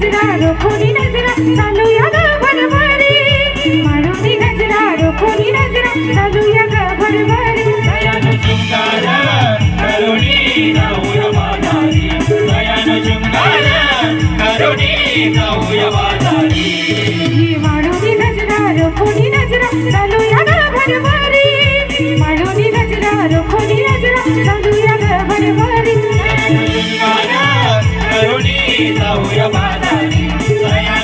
गजरा रोखोनी नजरा चालूया ग भरभरी. मारुनी गजरा रोखोनी नजरा चालूया ग भरभरी. दयान चुंगार करुणी जाऊया बाजारी. दयान चुंगार करुणी जाऊया बाजारी. मारुनी गजरा रोखोनी नजरा चालूया ग भरभरी. मारुनी गजरा रोखोनी नजरा चालूया ग भरभरी. दयान चुंगार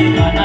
Amen.